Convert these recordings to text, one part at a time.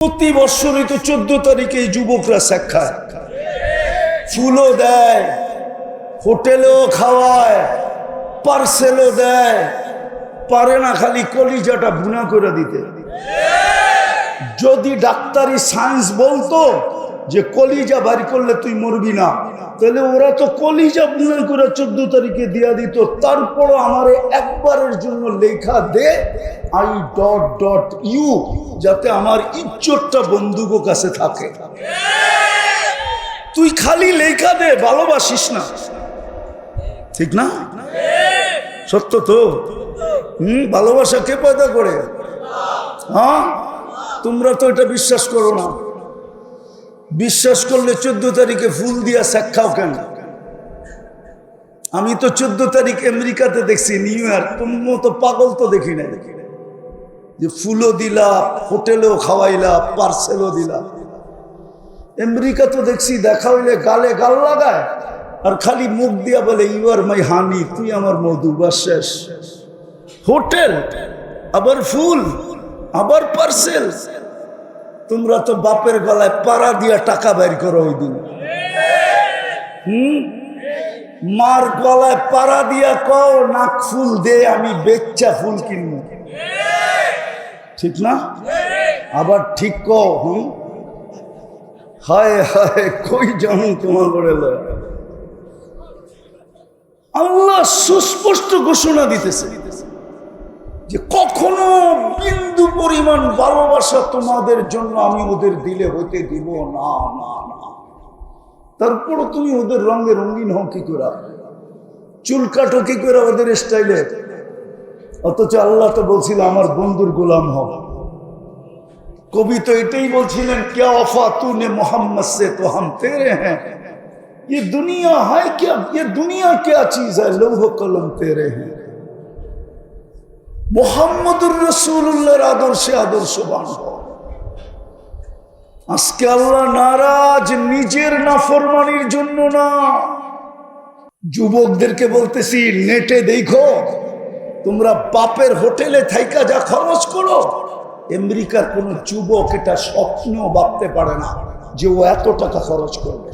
প্রতি বৎসরই তো চোদ্দ তারিখে যুবকরা সাক্ষাৎ ফুলও দেয়, হোটেলেও খাওয়ায়, পার্সেলও দেয়, পারে না খালি কলিজাটা বুনা করে দিতে। যদি ডাক্তারি সায়েন্স বলতো যে কলিজা বাড়ি করলে তুই মরবি না। তাহলে ওরা তো কলিজা বুনা করে চোদ্দ তারিখে দিয়া দিত। তারপরও আমারে একবারের জন্য লেখা দে আই ডট ডট ইউ যাতে আমার ইজ্জতটা বন্ধুকো কাছে থাকে। তুই খালি লেখা দে, ভালোবাসিস না। ঠিক না? সত্য তো? হুম, ভালোবাসা কে পয়দা করে? হ্যাঁ? তোমরা তো এটা বিশ্বাস করো না। বিশ্বাস করলে চোদ্দ তারিখে ফুল দিয়া সাক্ষাও কেন? আমি তো চোদ্দ তারিখ আমেরিকাতে দেখছি, নিউ ইয়র্ক। মতো পাগল তো দেখি না দেখি যে ফুলও দিলা, হোটেলেও খাওয়াইলা, পার্সেলও দিলা। আমেরিকা তো দেখছি, দেখা হইলে গালে গাল লাগায়। আর খালি মুখ দিয়া বলে ইউ আর মাই হানি তুই আমার মধু বা শেষ। হোটেল, আবার ফুল, আবার পার্সেল। তোমরা তো বাপের গলায় পাড়া দিয়া টাকা বের করো ওই দিন। মার গলায় পাড়া দিয়া কও, নাক ফুল দে, আমি বেচ্চা ফুল কিনবো। ঠিক না? আবার ঠিক কও, হুম? হায় হায়, কই জানো তোমার করে আল্লাহ সুস্পষ্ট ঘোষণা দিতেছে। যে কখনো বিন্দু পরিমাণ ভালোবাসা তোমাদের জন্য আমি ওদের দিলে হতে দিব না না না তারপরও তুমি ওদের রঙে রঙিন হও কি করে চুল কাটো কি করে ওদের স্টাইলে অথচ আল্লাহ তো বলছিল আমার বন্ধুর গোলাম হও কবি তো এটাই বলছিলেন क्या वफा तूने मोहम्मद से तो हम तेरे हैं ये दुनिया है क्या ये दुनिया क्या चीज है लौह कलम तेरे हैं মোহাম্মদুর রসুল্লাহর আদর্শে আদর্শবান হও আজকে আল্লাহ নারাজ, নিজের নাফরমানির জন্য না। যুবকদেরকে বলতেছি, নেটে দেখো, তোমরা বাপের হোটেলে থাইকা যা খরচ করো, আমেরিকার কোন যুবক এটা স্বপ্নেও ভাবতে পারে না যে ও এত টাকা খরচ করবে।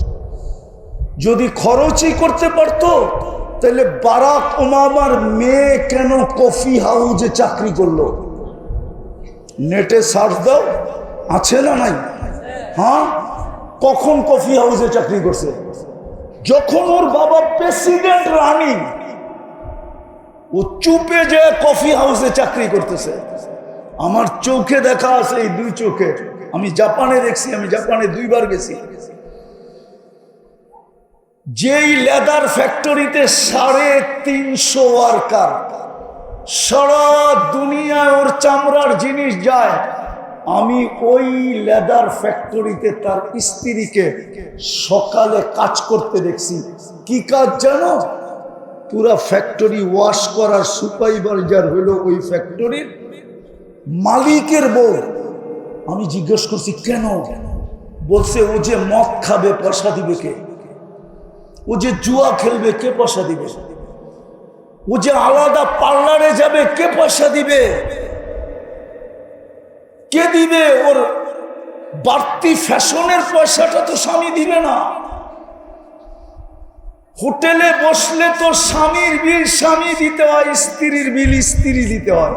যদি খরচই করতে পারতো তাহলে বারাক ওমামার মেয়ে কেন কফি হাউজে চাকরি করল? নেটে সার্চ দাও, আছে না নাই? হ্যাঁ? কখন কফি হাউসে চাকরি করছে? যখন ওর বাবা প্রেসিডেন্ট রানী, ও চুপে যে কফি হাউসে চাকরি করতেছে। আমার চোখে দেখা আছে এই দুই চোখে। আমি জাপানে দেখছি, আমি জাপানে দুইবার গেছি। যেই লেদার ফ্যাক্টরিতে সাড়ে তিনশো ওয়ার্কার, সারা দুনিয়ায় ওর চামড়ার জিনিস যায়, আমি ওই লেদার ফ্যাক্টরিতে তার স্ত্রীকে সকালে কাজ করতে দেখছি। কি কাজ জানো? পুরা ফ্যাক্টরি ওয়াশ করার সুপারভাইজার হইল ওই ফ্যাক্টরির মালিকের বউ। আমি জিজ্ঞেস করছি, কেন? বলছে, ও যে মদ খাবে, পয়সা দিবে কে? ও যে জুয়া খেলবে, কে পয়সা দিবে? ও যে আলাদা পার্লারে যাবে, কে পয়সা দিবে? কে দিবে ওর বাড়তি ফ্যাশনের পয়সাটা তো স্বামী দিবে না? হোটেলে বসলে তো স্বামীর বিল স্বামী দিতে হয়, স্ত্রীর বিল স্ত্রী দিতে হয়।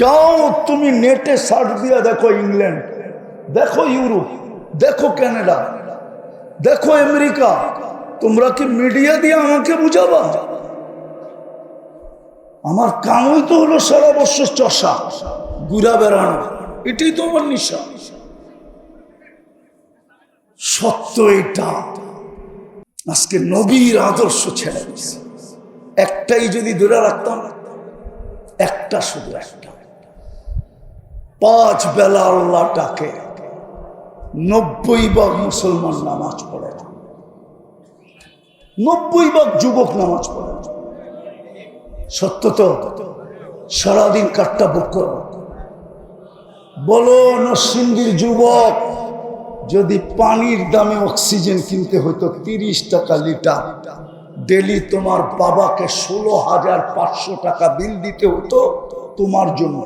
যাও তুমি নেটে সার্চ দিয়ে দেখো ইংল্যান্ড, দেখো ইউরোপ, দেখো কানাডা দেখো আমেরিকা তোমরা কি মিডিয়া দিয়ে আমাকে বুঝাবা? আমার কামই তো হলো সারা বছর চষা ঘুরা বেড়ানো। এটাই তো আমার নিশা। সত্য এটা। আজকে নবীর আদর্শ ছেড়ে দিছে একটাই যদি দূরে রাখতাম, একটা শুধু একটা। পাঁচ বেলা আল্লাহ ডাকে, নব্বই ভাগ মুসলমান নামাজ পড়ে নব্বই ভাগ যুবক নামাজ পড়ে। সত্য তো? সারাদিন কাটটা বুক বলো, নরসিংদীর যুবক, যদি পানির দামে অক্সিজেন কিনতে হতো তিরিশ টাকা লিটার, ডেলি তোমার বাবাকে ষোলো হাজার পাঁচশো টাকা বিল দিতে হতো তোমার জন্য।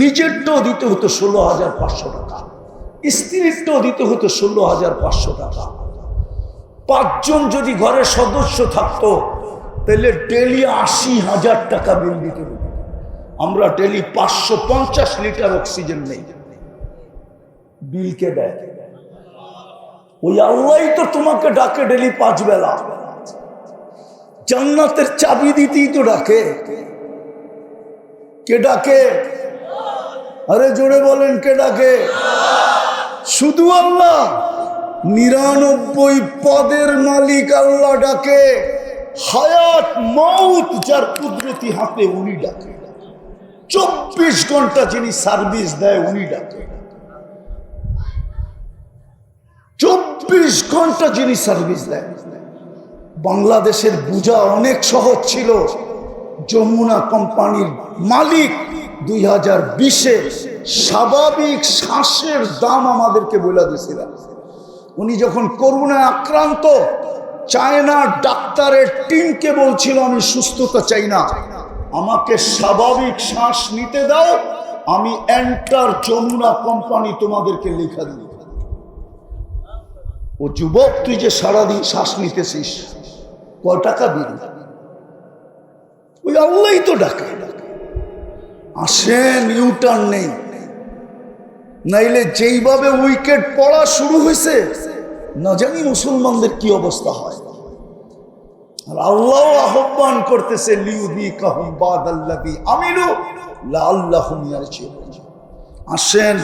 নিজেরটাও দিতে হতো ষোলো হাজার পাঁচশো টাকা, স্ত্রীরটাও দিতে হতো ষোলো হাজার পাঁচশো টাকা। পাঁচজন যদি ঘরের সদস্য থাকতো, তাহলে ডেলি আশি হাজার টাকা বিল দিতে আমরা ডেলি পাঁচশো পঞ্চাশ লিটার অক্সিজেন নেই। বিলকে দেয়? ওই আল্লাহ তো তোমাকে ডাকে ডেলি পাঁচ বেলা জান্নাতের চাবি দিতেই তো ডাকে। কে ডাকে? আরে জোরে বলেন, কে ডাকে? শুধু আল্লাহ। নিরানব্বই পদের মালিক আল্লাহ ডাকে, হায়াত মৌত যার কুদরতি হাতে উনি ডাকে। চব্বিশ ঘণ্টা যিনি সার্ভিস দেয়, উনি ডাকে। চব্বিশ ঘণ্টা যিনি সার্ভিস দেয়। বাংলাদেশের বুঝা অনেক সহজ ছিল। যমুনা কোম্পানির মালিক দুই হাজার বিশে স্বাভাবিক শ্বাসের দাম আমাদেরকে বলে দিয়েছিলেন। উনি যখন করোনায় আক্রান্ত চায়নার ডাক্তারের টিমকে বলছিল, আমি সুস্থতা চাই না। আমাকে স্বাভাবিক শ্বাস নিতে দাও, আমি এন্টার যমুনা কোম্পানি তোমাদেরকে লেখা দিই। ও যুবক, তুই যে সারাদিন শ্বাস নিতেছিস, কয় টাকা বিল ওই আল্লাহই তো ডাকে। আসেন ইউটার্ন নেই। নাইলে যেইভাবে উইকেট পড়া শুরু হয়েছে না জানি মুসলমানদের কি অবস্থা হয়। আল্লাহ আহ্বান করতেছে আসেন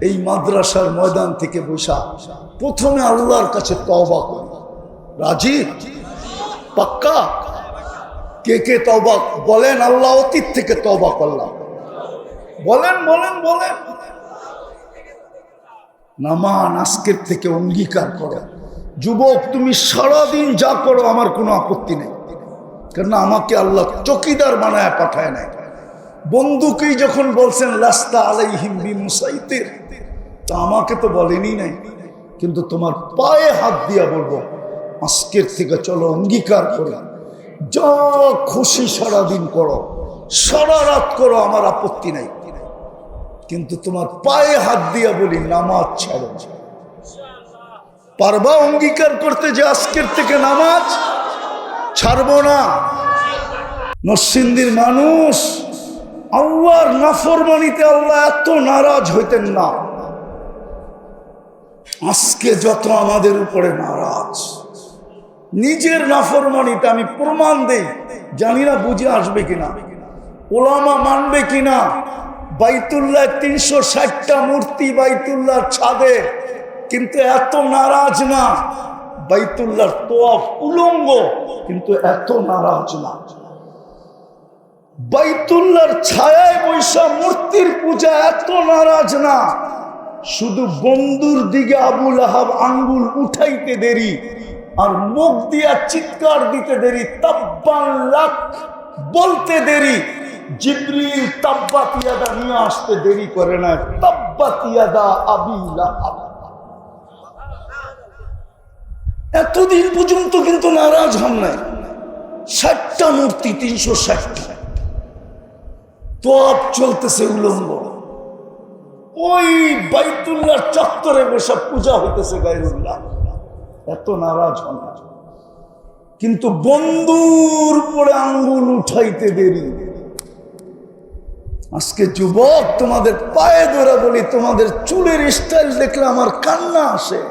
এই মাদ্রাসার ময়দান থেকে বসা, প্রথমে আল্লাহর কাছে তওবা করি। রাজি? পাক্কা? কে কে তবা বলেন, আল্লাহ অতীত থেকে তবা করলাম। বলেন বলেন বলেন। নামান আজকের থেকে অঙ্গীকার করো। যুবক, তুমি সারাদিন যা করো, আমার কোনো আপত্তি নেই। কেননা আমাকে আল্লাহ চকিদার বানায় পাঠায় নাই। বন্ধুকেই যখন বলছেন রাস্তা আলাই হিম্বি মুসাইতের তা আমাকে তো বলেনি নাই। কিন্তু তোমার পায়ে হাত দিয়া বলব, আজকের থেকে চলো অঙ্গীকার করে। যা খুশি সারাদিন করো। সারা রাত করো, আমার আপত্তি নাই। কিন্তু তোমার পায়ে হাত দিয়া বলি, নামাজ ছাড়ো পারবা অঙ্গীকার করতে যে আজকের থেকে নামাজ? ছাড়বো না। নরসিন্দির মানুষ, আল্লাহর নাফরমানিতে আল্লাহ এত নারাজ হইতেন না। আজকে যত আমাদের উপরে নারাজ। নিজের নাফরমানিতে আমি প্রমাণ দেই, জানি না বুঝে আসবে কিনা। ওলামা মানবে কিনা? বাইতুল্লাহ তিনশো ষাটটা মূর্তি বাইতুল্লাহর ছাদে, কিন্তু এত নারাজ না। বাইতুল্লাহর তোয়াফ উলঙ্গ, কিন্তু এত নারাজ না। বাইতুল্লাহর ছায়ায় বৈশা মূর্তির পূজা এত নারাজ না। শুধু বন্ধুর দিকে আবুল আহাব আঙ্গুল উঠাইতে দেরি, আর মুখ দিয়া চিৎকার দিতে দেরি তাব্বান লাখ বলতে দেরি। জিব্রিল তাব্বাতিয়াদা নিয়ে আসতে দেরি করে না। তাব্বাতিয়াদা আবিলা এতদিন পর্যন্ত কিন্তু নারাজ হন নাই। ষাটটা মূর্তি, তিনশো ষাটটা। তপ চলতেছে উলম্ব ওই বাইতুল্লাহ চত্বরে বসে পূজা হইতেছে গাইরুল্লাহ এত নারাজ হন কিন্তু বন্ধুর পরে আঙ্গুল উঠাইতে দেরি। আজকে যুবক, তোমাদের পায়ে ধরে বলি, তোমাদের চুলের স্টাইল দেখলে আমার কান্না আসে।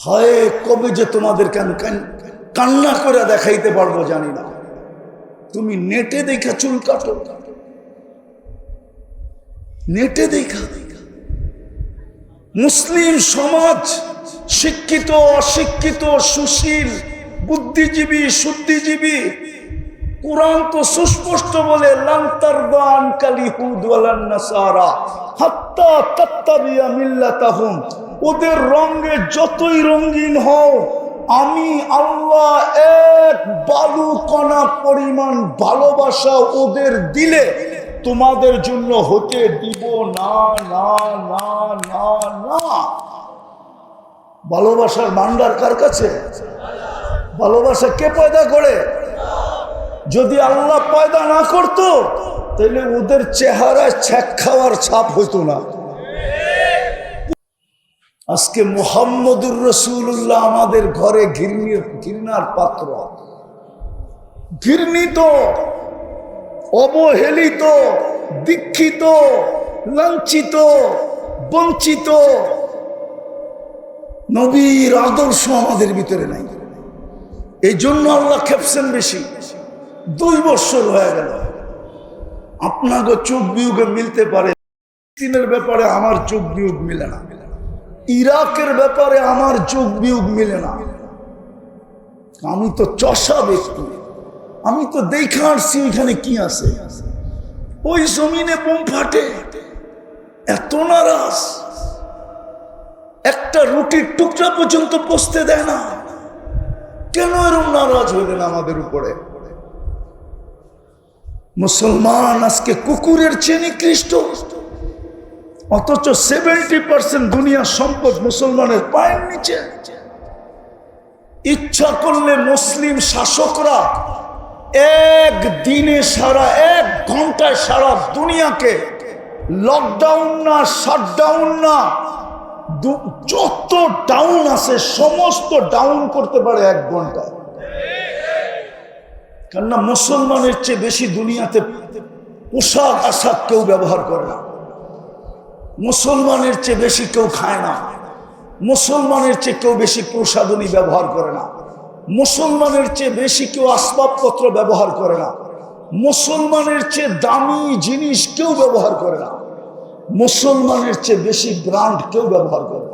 হয়, কবে যে তোমাদের কেন কান- কান্না করে দেখাইতে পারব জানি না। তুমি নেটে দেখা চুল কাটো। নেটে দেখা। মুসলিম সমাজ, শিক্ষিত, অশিক্ষিত, সুশীল, বুদ্ধিজীবী, শুদ্ধিজীবী কোরআন তো সুস্পষ্ট বলে ওদের রঙে যতই রঙিন হও, আমি আল্লাহ এক বালু কণা পরিমাণ ভালোবাসা ওদের দিলে তোমাদের জন্য হতে দিব না না না না না। ভালোবাসার ভান্ডার কার কাছে? ভালোবাসা কে পয়দা করে? যদি আল্লাহ পয়দা না করত তাহলে ওদের চেহারায় ছ্যাক খাওয়ার ছাপ হইতো না। আজকে মোহাম্মদুর রসুল্লাহ আমাদের ঘরে ঘৃণীর ঘৃণার পাত্র। ঘৃণিত অবহেলিত, দীক্ষিত, লাঞ্ছিত, বঞ্চিত। নবীর আদর্শ আমাদের ভিতরে নাই। এই জন্য আল্লাহ খেপছেন বেশি। দুই বছর হয়ে গেল। আপনাকে চোখ বিয়োগে মিলতে পারে, ফিলিস্তিনের ব্যাপারে আমার চোখ বিয়োগ মিলে না। ইরাকের ব্যাপারে আমার চোখ বিয়োগ মিলে না। আমি তো চষা ব্যক্তি। আমি তো দেখে আসছি ওইখানে কি আছে। ওই জমিনে বোম ফাটে। এত নারাজ। একটা রুটির টুকরা পর্যন্ত পচতে দেয় না। কেন এরম নারাজ হইলেন আমাদের উপরে? মুসলমান আজকে কুকুরের চেয়ে নিকৃষ্ট। অথচ সেভেন্টি পার্সেন্ট দুনিয়ার সম্পদ মুসলমানের পায়ের নিচে। ইচ্ছা করলে মুসলিম শাসকরা এক দিনে সারা, এক ঘন্টায় সারা দুনিয়াকে লকডাউন না শাটডাউন না যত ডাউন আছে, সমস্ত ডাউন করতে পারে এক ঘন্টায়। কেননা মুসলমানের চেয়ে বেশি দুনিয়াতে পোশাক আশাক কেউ ব্যবহার করে না। মুসলমানের চেয়ে বেশি কেউ খায় না। মুসলমানের চেয়ে কেউ বেশি প্রসাধনী ব্যবহার করে না। মুসলমানের চেয়ে বেশি কেউ আসবাবপত্র ব্যবহার করে না। মুসলমানের চেয়ে দামি জিনিস কেউ ব্যবহার করে না। মুসলমানের চেয়ে বেশি ব্রান্ড কেউ ব্যবহার করে না।